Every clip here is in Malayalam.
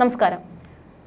നമസ്കാരം.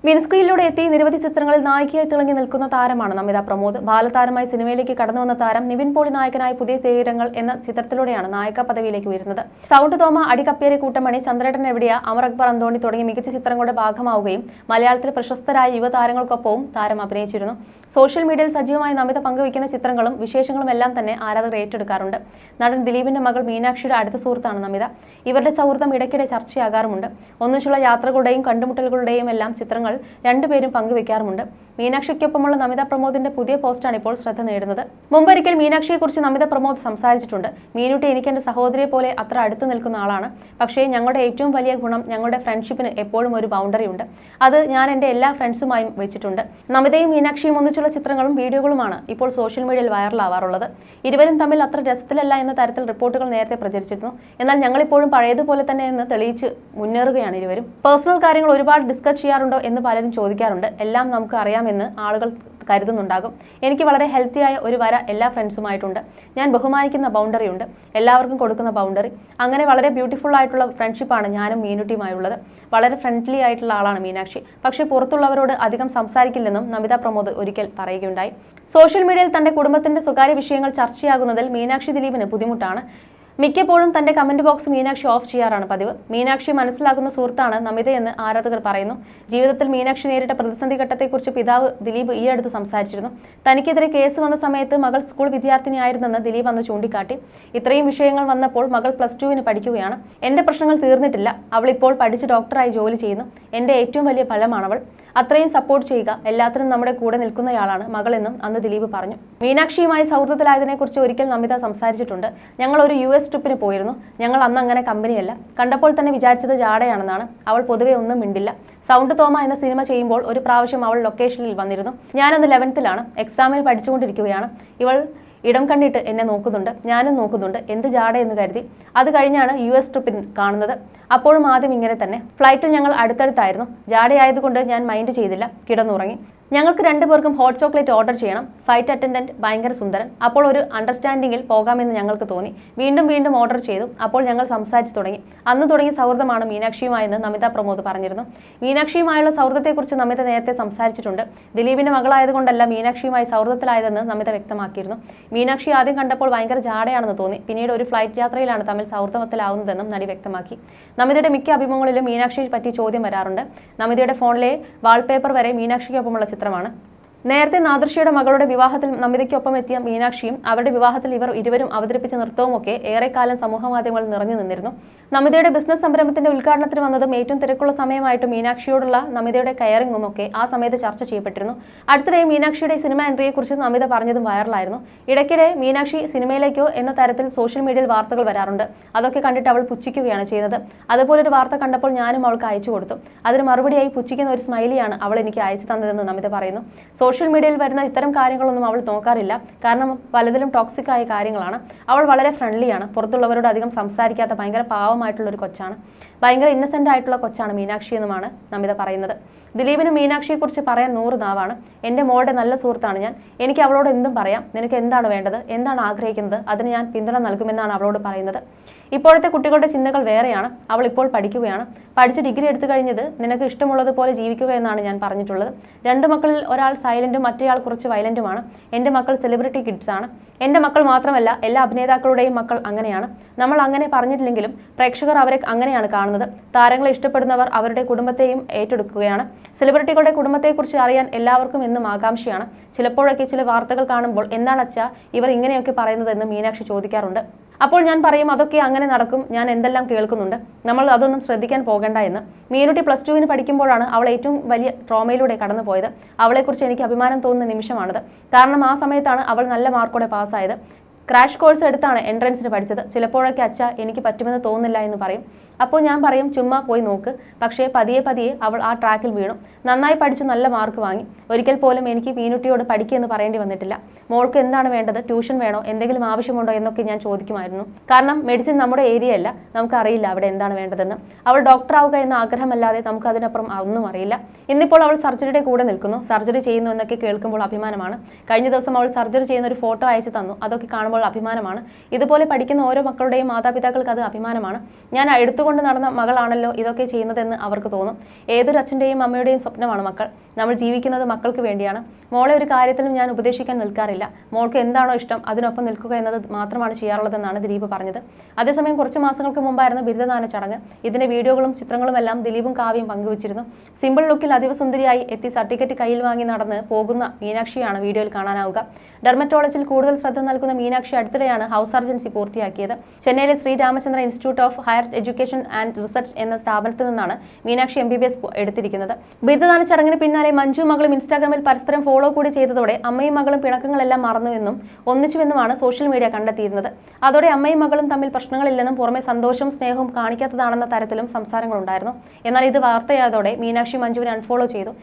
മിനിസ്ക്രീനിലൂടെ എത്തി നിരവധി ചിത്രങ്ങളിൽ നായികയായി തിളങ്ങി നിൽക്കുന്ന താരമാണ് നമിത പ്രമോദ്. ബാലതാരമായി സിനിമയിലേക്ക് കടന്നു വന്ന താരം നിവിൻ പോളി നായകനായ പുതിയ തീരങ്ങൾ എന്ന ചിത്രത്തിലൂടെയാണ് നായിക പദവിയിലേക്ക് ഉയരുന്നത്. സൗണ്ട് തോമ അടികപ്പേരി കൂട്ടമണി ചന്ദ്രേട്ടൻ എവിടെയ അമർ അക്ബർ അന്തോണി തുടങ്ങിയ മികച്ച ചിത്രങ്ങളുടെ ഭാഗമാവുകയും മലയാളത്തിലെ പ്രശസ്തരായ യുവതാരങ്ങൾക്കൊപ്പവും താരം അഭിനയിച്ചിരുന്നു. സോഷ്യൽ മീഡിയയിൽ സജീവമായി നമിത പങ്കുവയ്ക്കുന്ന ചിത്രങ്ങളും വിശേഷങ്ങളും എല്ലാം തന്നെ ആരാധകർ ഏറ്റെടുക്കാറുണ്ട്. നടൻ ദിലീപിന്റെ മകൾ മീനാക്ഷിയുടെ അടുത്ത സുഹൃത്താണ് നമിത. ഇവരുടെ സൗഹൃദം ഇടയ്ക്കിടെ ചർച്ചയാകാറുമുണ്ട്. ഒന്നിച്ചുള്ള യാത്രകളുടെയും കണ്ടുമുട്ടലുകളുടെയും എല്ലാം ചിത്രങ്ങൾ രണ്ടുപേരും പങ്കുവെക്കാറുമുണ്ട്. മീനാക്ഷിക്കൊപ്പമുള്ള നമിത പ്രമോദിന്റെ പുതിയ പോസ്റ്റാണ് ഇപ്പോൾ ശ്രദ്ധ നേടുന്നത്. മുമ്പൊരിക്കൽ മീനാക്ഷിയെക്കുറിച്ച് നമിത പ്രമോദ് സംസാരിച്ചിട്ടുണ്ട്. മീനുട്ടി എനിക്ക് എന്റെ സഹോദരിയെ പോലെ അത്ര അടുത്ത് നിൽക്കുന്ന ആളാണ്. പക്ഷേ ഞങ്ങളുടെ ഏറ്റവും വലിയ ഗുണം ഞങ്ങളുടെ ഫ്രണ്ട്ഷിപ്പിന് എപ്പോഴും ഒരു ബൗണ്ടറി ഉണ്ട്. അത് ഞാൻ എന്റെ എല്ലാ ഫ്രണ്ട്സുമായും വെച്ചിട്ടുണ്ട്. നമിതയും മീനാക്ഷിയും ഒന്നിച്ചുള്ള ചിത്രങ്ങളും വീഡിയോകളുമാണ് ഇപ്പോൾ സോഷ്യൽ മീഡിയയിൽ വൈറലാവാറുള്ളത്. ഇരുവരും തമ്മിൽ അത്ര രസത്തിലല്ല എന്ന തരത്തിൽ റിപ്പോർട്ടുകൾ നേരത്തെ പ്രചരിച്ചിരുന്നു. എന്നാൽ ഞങ്ങളിപ്പോഴും പഴയതുപോലെ തന്നെ എന്ന് തെളിയിച്ച് മുന്നേറുകയാണ് ഇരുവരും. പേഴ്സണൽ കാര്യങ്ങൾ ഒരുപാട് ഡിസ്കസ് ചെയ്യാറുണ്ടോ എന്ന് പലരും ചോദിക്കാറുണ്ട്. എല്ലാം നമുക്ക് അറിയാമെന്ന് ആളുകൾ കരുതുന്നുണ്ടാകും. എനിക്ക് വളരെ ഹെൽത്തിയായ ഒരു വര എല്ലാ ഫ്രണ്ട്സുമായിട്ടുണ്ട് ഞാൻ ബഹുമാനിക്കുന്ന ബൗണ്ടറി ഉണ്ട്. എല്ലാവർക്കും കൊടുക്കുന്ന ബൗണ്ടറി അങ്ങനെ വളരെ ബ്യൂട്ടിഫുൾ ആയിട്ടുള്ള ഫ്രണ്ട്ഷിപ്പാണ് ഞാനും മീനുട്ടിയുമായുള്ളത് വളരെ ഫ്രണ്ട്ലി ആയിട്ടുള്ള ആളാണ് മീനാക്ഷി. പക്ഷേ പുറത്തുള്ളവരോട് അധികം സംസാരിക്കില്ലെന്നും നമിത പ്രമോദ് ഒരിക്കൽ പറയുകയുണ്ടായി. സോഷ്യൽ മീഡിയയിൽ തന്റെ കുടുംബത്തിന്റെ സ്വകാര്യ വിഷയങ്ങൾ ചർച്ചയാകുന്നതിൽ മീനാക്ഷി ദിലീപിന് ബുദ്ധിമുട്ടാണ്. മിക്കപ്പോഴും തന്റെ കമന്റ് ബോക്സ് മീനാക്ഷി ഓഫ് ചെയ്യാറാണ് പതിവ്. മീനാക്ഷി മനസ്സിലാക്കുന്ന സുഹൃത്താണ് നമിതയെന്ന് ആരാധകർ പറയുന്നു. ജീവിതത്തിൽ മീനാക്ഷി നേരിട്ട പ്രതിസന്ധി ഘട്ടത്തെക്കുറിച്ച് പിതാവ് ദിലീപ് ഈ അടുത്ത് സംസാരിച്ചിരുന്നു. തനിക്കെതിരെ കേസ് വന്ന സമയത്ത് മകൾ സ്കൂൾ വിദ്യാർത്ഥിനിയായിരുന്നെന്ന് ദിലീപ് അന്ന് ചൂണ്ടിക്കാട്ടി. ഇത്രയും വിഷയങ്ങൾ വന്നപ്പോൾ മകൾ പ്ലസ് ടുവിന് പഠിക്കുകയാണ്. എന്റെ പ്രശ്നങ്ങൾ തീർന്നിട്ടില്ല. അവൾ ഇപ്പോൾ പഠിച്ച് ഡോക്ടറായി ജോലി ചെയ്യുന്നു. എന്റെ ഏറ്റവും വലിയ ഫലമാണ് അവൾ. അത്രയും സപ്പോർട്ട് ചെയ്യുക. എല്ലാത്തിനും നമ്മുടെ കൂടെ നിൽക്കുന്നയാളാണ് മകളെന്നും അന്ന് ദിലീപ് പറഞ്ഞു. മീനാക്ഷിയുമായി സൗഹൃദത്തിലായതിനെക്കുറിച്ച് ഒരിക്കൽ നമിത സംസാരിച്ചിട്ടുണ്ട്. ഞങ്ങൾ ഒരു യു എസ് ട്രിപ്പിന് പോയിരുന്നു. ഞങ്ങൾ അന്ന് അങ്ങനെ കമ്പനിയല്ല കണ്ടപ്പോൾ തന്നെ വിചാരിച്ചത് ജാടയാണെന്നാണ് അവൾ പൊതുവെ ഒന്നും മിണ്ടില്ല. സൗണ്ട് തോമ എന്ന സിനിമ ചെയ്യുമ്പോൾ ഒരു പ്രാവശ്യം അവൾ ലൊക്കേഷനിൽ വന്നിരുന്നു. ഞാനന്ന് ലെവൻത്തിലാണ് എക്സാമിന് പഠിച്ചുകൊണ്ടിരിക്കുകയാണ്. ഇവൾ ഇടം കണ്ടിട്ട് എന്നെ നോക്കുന്നുണ്ട് ഞാനും നോക്കുന്നുണ്ട് എന്ത് ജാട എന്ന് കരുതി. അത് കഴിഞ്ഞാണ് യു എസ് ട്രിപ്പിൽ കാണുന്നത്. അപ്പോഴും ആദ്യം ഇങ്ങനെ തന്നെ. ഫ്ലൈറ്റിൽ ഞങ്ങൾ അടുത്തടുത്തായിരുന്നു. ജാടയായതുകൊണ്ട് ഞാൻ മൈൻഡ് ചെയ്തില്ല. കിടന്നുറങ്ങി. ഞങ്ങൾക്ക് രണ്ടുപേർക്കും ഹോട്ട് ചോക്ലേറ്റ് ഓർഡർ ചെയ്യണം. ഫ്ലൈറ്റ് അറ്റൻഡന്റ് ഭയങ്കര സുന്ദരൻ. അപ്പോൾ ഒരു അണ്ടർസ്റ്റാൻഡിങ്ങിൽ പോകാമെന്ന് ഞങ്ങൾക്ക് തോന്നി. വീണ്ടും വീണ്ടും ഓർഡർ ചെയ്തു. അപ്പോൾ ഞങ്ങൾ സംസാരിച്ചു തുടങ്ങി. അന്ന് തുടങ്ങിയ സൗഹൃദമാണ് മീനാക്ഷിയുമായെന്ന് നമിത പ്രമോദ് പറഞ്ഞിരുന്നു. മീനാക്ഷിയുമായുള്ള സൗഹൃദത്തെക്കുറിച്ച് നമിത നേരത്തെ സംസാരിച്ചിട്ടുണ്ട്. ദിലീപിന്റെ മകളായതുകൊണ്ടല്ല മീനാക്ഷിയുമായി സൗഹൃദത്തിലായതെന്ന് നമിത വ്യക്തമാക്കിയിരുന്നു. മീനാക്ഷി ആദ്യം കണ്ടപ്പോൾ ഭയങ്കര ജാടയാണെന്ന് തോന്നി. പിന്നീട് ഒരു ഫ്ലൈറ്റ് യാത്രയിലാണ് തമ്മിൽ സൗഹൃദത്തിലാവുന്നതെന്നും നടി വ്യക്തമാക്കി. നമിതയുടെ മിക്ക അഭിമുഖങ്ങളിലും മീനാക്ഷിയെ പറ്റി ചോദ്യം വരാറുണ്ട്. നമിതയുടെ ഫോണിലെ വാൾപേപ്പർ വരെ മീനാക്ഷിക്കൊപ്പമുള്ള ചിത്രമാണ് നേരത്തെ നാദൃശിയുടെ മകളുടെ വിവാഹത്തിൽ നമിതയ്ക്കൊപ്പം എത്തിയ മീനാക്ഷിയും അവരുടെ വിവാഹത്തിൽ ഇവർ ഇരുവരും അവതരിപ്പിച്ച നൃത്തവുമൊക്കെ ഏറെക്കാലം സമൂഹമാധ്യമങ്ങളിൽ നിറഞ്ഞു നിന്നിരുന്നു. നമിതയുടെ ബിസിനസ് സംരംഭത്തിന്റെ ഉദ്ഘാടനത്തിന് വന്നതും ഏറ്റവും തിരക്കുള്ള സമയമായിട്ട് മീനാക്ഷിയോടുള്ള നമിതയുടെ കയറിങ്ങും ഒക്കെ ആ സമയത്ത് ചർച്ച ചെയ്യപ്പെട്ടിരുന്നു. അടുത്തിടെ മീനാക്ഷിയുടെ സിനിമ എൻട്രിയെക്കുറിച്ച് നമിത പറഞ്ഞതും വൈറലായിരുന്നു ഇടയ്ക്കിടെ മീനാക്ഷി സിനിമയിലേക്കോ എന്ന തരത്തിൽ സോഷ്യൽ മീഡിയയിൽ വാർത്തകൾ വരാറുണ്ട്. അതൊക്കെ കണ്ടിട്ട് അവൾ പുച്ഛിക്കുകയാണ് ചെയ്യുന്നത്. അതുപോലൊരു വാർത്ത കണ്ടപ്പോൾ ഞാനും അവൾക്ക് അയച്ചു കൊടുത്തു. അതിന് മറുപടിയായി പുച്ഛിക്കുന്ന ഒരു സ്മൈലിയാണ് അവൾ എനിക്ക് അയച്ചു തന്നതെന്ന് നമിത പറയുന്നു. സോഷ്യൽ മീഡിയയിൽ വരുന്ന ഇത്തരം കാര്യങ്ങളൊന്നും അവൾ നോക്കാറില്ല. കാരണം പലതിലും ടോക്സിക് ആയ കാര്യങ്ങളാണ്. അവൾ വളരെ ഫ്രണ്ട്ലിയാണ് പുറത്തുള്ളവരോട് അധികം സംസാരിക്കാത്ത ഭയങ്കര പാവമായിട്ടുള്ള ഒരു കൊച്ചാണ്. ഭയങ്കര ഇന്നസെന്റ് ആയിട്ടുള്ള കൊച്ചാണ് മീനാക്ഷി എന്നുമാണ് നമിത പറയുന്നത്. ദിലീപിന് മീനാക്ഷിയെക്കുറിച്ച് പറയാൻ നൂറ് നാവാണ്. എന്റെ മോളുടെ നല്ല സുഹൃത്താണ് ഞാൻ. എനിക്ക് അവളോട് എന്തും പറയാം. നിനക്ക് എന്താണ് വേണ്ടത്? എന്താണ് ആഗ്രഹിക്കുന്നത്? അതിന് ഞാൻ പിന്തുണ നൽകുമെന്നാണ് അവളോട് പറയുന്നത്. ഇപ്പോഴത്തെ കുട്ടികളുടെ ചിന്തകൾ വേറെയാണ്. അവൾ ഇപ്പോൾ പഠിക്കുകയാണ്. പഠിച്ച് ഡിഗ്രി എടുത്തു കഴിഞ്ഞത് നിനക്ക് ഇഷ്ടമുള്ളതുപോലെ ജീവിക്കുക എന്നാണ് ഞാൻ പറഞ്ഞിട്ടുള്ളത്. രണ്ട് മക്കളിൽ ഒരാൾ സൈലന്റും മറ്റേയാൾ കുറച്ച് വയലന്റുമാണ്. എന്റെ മക്കൾ സെലിബ്രിറ്റി കിഡ്സ് ആണ്. എന്റെ മക്കൾ മാത്രമല്ല എല്ലാ അഭിനേതാക്കളുടെയും മക്കൾ അങ്ങനെയാണ്. നമ്മൾ അങ്ങനെ പറഞ്ഞിട്ടില്ലെങ്കിലും പ്രേക്ഷകർ അവരെ അങ്ങനെയാണ് കാണുന്നത്. താരങ്ങളെ ഇഷ്ടപ്പെടുന്നവർ അവരുടെ കുടുംബത്തെയും ഏറ്റെടുക്കുകയാണ്. സെലിബ്രിറ്റികളുടെ കുടുംബത്തെക്കുറിച്ച് അറിയാൻ എല്ലാവർക്കും എന്നും ആകാംക്ഷയാണ്. ചിലപ്പോഴൊക്കെ ചില വാർത്തകൾ കാണുമ്പോൾ എന്താണ് അച്ഛാ ഇവർ ഇങ്ങനെയൊക്കെ പറയുന്നതെന്ന് മീനാക്ഷി ചോദിക്കാറുണ്ട്. അപ്പോൾ ഞാൻ പറയും അതൊക്കെ അങ്ങനെ നടക്കും ഞാൻ എന്തെല്ലാം കേൾക്കുന്നുണ്ട്? നമ്മൾ അതൊന്നും ശ്രദ്ധിക്കാൻ പോകണ്ട എന്ന്. മീനുട്ടി പ്ലസ് ടുവിന് പഠിക്കുമ്പോഴാണ് അവൾ ഏറ്റവും വലിയ ട്രോമയിലൂടെ കടന്നു പോയത് അവളെക്കുറിച്ച് എനിക്ക് അഭിമാനം തോന്നുന്ന നിമിഷമാണത്. കാരണം ആ സമയത്താണ് അവൾ നല്ല മാർക്കോടെ പാസ്സായത്. ക്രാഷ് കോഴ്സ് എടുത്താണ് എൻട്രൻസിന് പഠിച്ചത്. ചിലപ്പോഴൊക്കെ അച്ഛ എനിക്ക് പറ്റുമെന്ന് തോന്നുന്നില്ല എന്ന് പറയും. അപ്പോൾ ഞാൻ പറയും ചുമ്മാ പോയി നോക്ക്. പക്ഷേ പതിയെ പതിയെ അവൾ ആ ട്രാക്കിൽ വീണു. നന്നായി പഠിച്ച് നല്ല മാർക്ക് വാങ്ങി. ഒരിക്കൽ പോലും എനിക്ക് മീനുട്ടിയോട് പഠിക്കുമെന്ന് പറയേണ്ടി വന്നിട്ടില്ല. മോൾക്ക് എന്താണ് വേണ്ടത്? ട്യൂഷൻ വേണോ? എന്തെങ്കിലും ആവശ്യമുണ്ടോ എന്നൊക്കെ ഞാൻ ചോദിക്കുമായിരുന്നു. കാരണം മെഡിസിൻ നമ്മുടെ ഏരിയ അല്ല നമുക്കറിയില്ല അവിടെ എന്താണ് വേണ്ടതെന്ന്. അവൾ ഡോക്ടർ ആവുക എന്ന ആഗ്രഹമല്ലാതെ നമുക്ക് അതിനപ്പുറം ഒന്നും അറിയില്ല. ഇന്നിപ്പോൾ അവൾ സർജറിയുടെ കൂടെ നിൽക്കുന്നു. സർജറി ചെയ്യുന്നു എന്നൊക്കെ കേൾക്കുമ്പോൾ അഭിമാനമാണ്. കഴിഞ്ഞ ദിവസം അവൾ സർജറി ചെയ്യുന്ന ഒരു ഫോട്ടോ അയച്ചു തന്നു. അതൊക്കെ കാണുമ്പോൾ അഭിമാനമാണ്. ഇതുപോലെ പഠിക്കുന്ന ഓരോ മക്കളുടെയും മാതാപിതാക്കൾക്ക് അത് അഭിമാനമാണ്. ഞാൻ എടുത്തുകൊണ്ട് കൊണ്ട് നടന്ന മകളാണല്ലോ ഇതൊക്കെ ചെയ്യുന്നതെന്ന് അവർക്ക് തോന്നും. ഏതൊരു അച്ഛന്റെയും അമ്മയുടെയും സ്വപ്നമാണ് മക്കൾ. നമ്മൾ ജീവിക്കുന്നത് മക്കൾക്ക് വേണ്ടിയാണ്. മോളെ ഒരു കാര്യത്തിലും ഞാൻ ഉപദേശിക്കാൻ നിൽക്കാറില്ല. മോൾക്ക് എന്താണോ ഇഷ്ടം അതിനൊപ്പം നിൽക്കുക എന്നത് മാത്രമാണ് ചെയ്യാറുള്ളതെന്നാണ് ദിലീപ് പറഞ്ഞത്. അതേസമയം കുറച്ച് മാസങ്ങൾക്ക് മുമ്പായിരുന്നു ബിരുദദാന ചടങ്ങ്. ഇതിന്റെ വീഡിയോകളും ചിത്രങ്ങളും എല്ലാം ദിലീപും കാവ്യം പങ്കുവച്ചിരുന്നു. സിമ്പിൾ ലുക്കിൽ അതിവസുന്ദരിയായി എത്തി സർട്ടിഫിക്കറ്റ് കയ്യിൽ വാങ്ങി നടന്ന് പോകുന്ന മീനാക്ഷിയാണ് വീഡിയോയിൽ കാണാനാവുക. ഡെർമറ്റോളജിയിൽ കൂടുതൽ ശ്രദ്ധ നൽകുന്ന മീനാക്ഷി അടുത്തിടെയാണ് ഹൗസ് സർജൻസി പൂർത്തിയാക്കിയത്. ചെന്നൈയിലെ Sri Ramachandra institute of higher education and research എന്ന സ്ഥാപനത്തിൽ നിന്നാണ് Meenakshi M B B S എടുത്തിരിക്കുന്നത്. ബിരുദദാന ചടങ്ങിന് പിന്നാലെ മഞ്ജു മകളും ഇൻസ്റ്റാഗ്രാമിൽ പരസ്പരം ഫോളോ കൂടി ചെയ്തതോടെ അമ്മയും മകളും പിണക്കങ്ങളെല്ലാം മറന്നുവെന്നും ഒന്നിച്ചുവെന്നുമാണ് സോഷ്യൽ മീഡിയ കണ്ടെത്തിയിരുന്നത്. അതോടെ അമ്മയും മകളും തമ്മിൽ പ്രശ്നങ്ങളില്ലെന്നും പുറമെ സന്തോഷവും സ്നേഹവും കാണിക്കാത്തതാണെന്ന തരത്തിലും സംസാരങ്ങളുണ്ടായിരുന്നു. എന്നാൽ ഇത് വാർത്തയായതോടെ മീനാക്ഷി മഞ്ജുവിനെ അൺഫോളോ ചെയ്തു.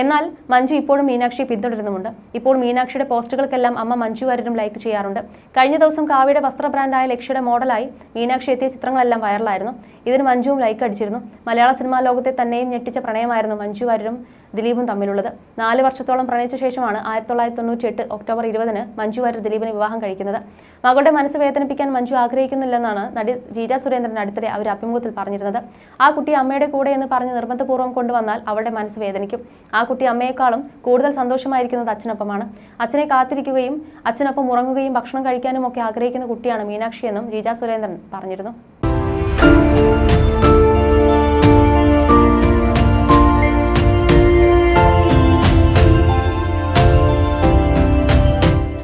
എന്നാൽ മഞ്ജു ഇപ്പോഴും മീനാക്ഷിയെ പിന്തുടരുന്നുമുണ്ട്. ഇപ്പോൾ മീനാക്ഷിയുടെ പോസ്റ്റുകൾക്കെല്ലാം അമ്മ മഞ്ജു വാര്യരും ലൈക്ക് ചെയ്യാറുണ്ട്. കഴിഞ്ഞ ദിവസം കാവ്യയുടെ വസ്ത്ര ബ്രാൻഡായ ലക്ഷ്യയുടെ മോഡലായി മീനാക്ഷി എത്തിയ ചിത്രങ്ങളെല്ലാം വൈറലായിരുന്നു ഇതിന് മഞ്ജുവും ലൈക്ക് അടിച്ചിരുന്നു. മലയാള സിനിമാ ലോകത്തെ തന്നെയും ഞെട്ടിച്ച പ്രണയമായിരുന്നു മഞ്ജു വാര്യരും ദിലീപും തമ്മിലുള്ളത്. നാല് വർഷത്തോളം പ്രണയിച്ച ശേഷമാണ് ആയിരത്തി തൊള്ളായിരത്തി തൊണ്ണൂറ്റി എട്ട് ഒക്ടോബർ ഇരുപതിന് മഞ്ജു വാര്യർ ദിലീപിനെ വിവാഹം കഴിക്കുന്നത്. മകളുടെ മനസ്സ് വേദനിപ്പിക്കാൻ മഞ്ജു ആഗ്രഹിക്കുന്നില്ലെന്നാണ് നടി ജീജ സുരേന്ദ്രൻ അടുത്തിടെ അവർ അഭിമുഖത്തിൽ പറഞ്ഞിരുന്നത്. ആ കുട്ടി അമ്മയുടെ കൂടെ എന്ന് പറഞ്ഞ് നിർബന്ധപൂർവം കൊണ്ടുവന്നാൽ അവളുടെ മനസ്സ് വേദനിക്കും. ആ കുട്ടി അമ്മയെക്കാളും കൂടുതൽ സന്തോഷമായിരിക്കുന്നത് അച്ഛനൊപ്പമാണ്. അച്ഛനെ കാത്തിരിക്കുകയും അച്ഛനൊപ്പം ഉറങ്ങുകയും ഭക്ഷണം കഴിക്കാനും ഒക്കെ ആഗ്രഹിക്കുന്ന കുട്ടിയാണ് മീനാക്ഷി എന്നും ജീജ സുരേന്ദ്രൻ പറഞ്ഞിരുന്നു.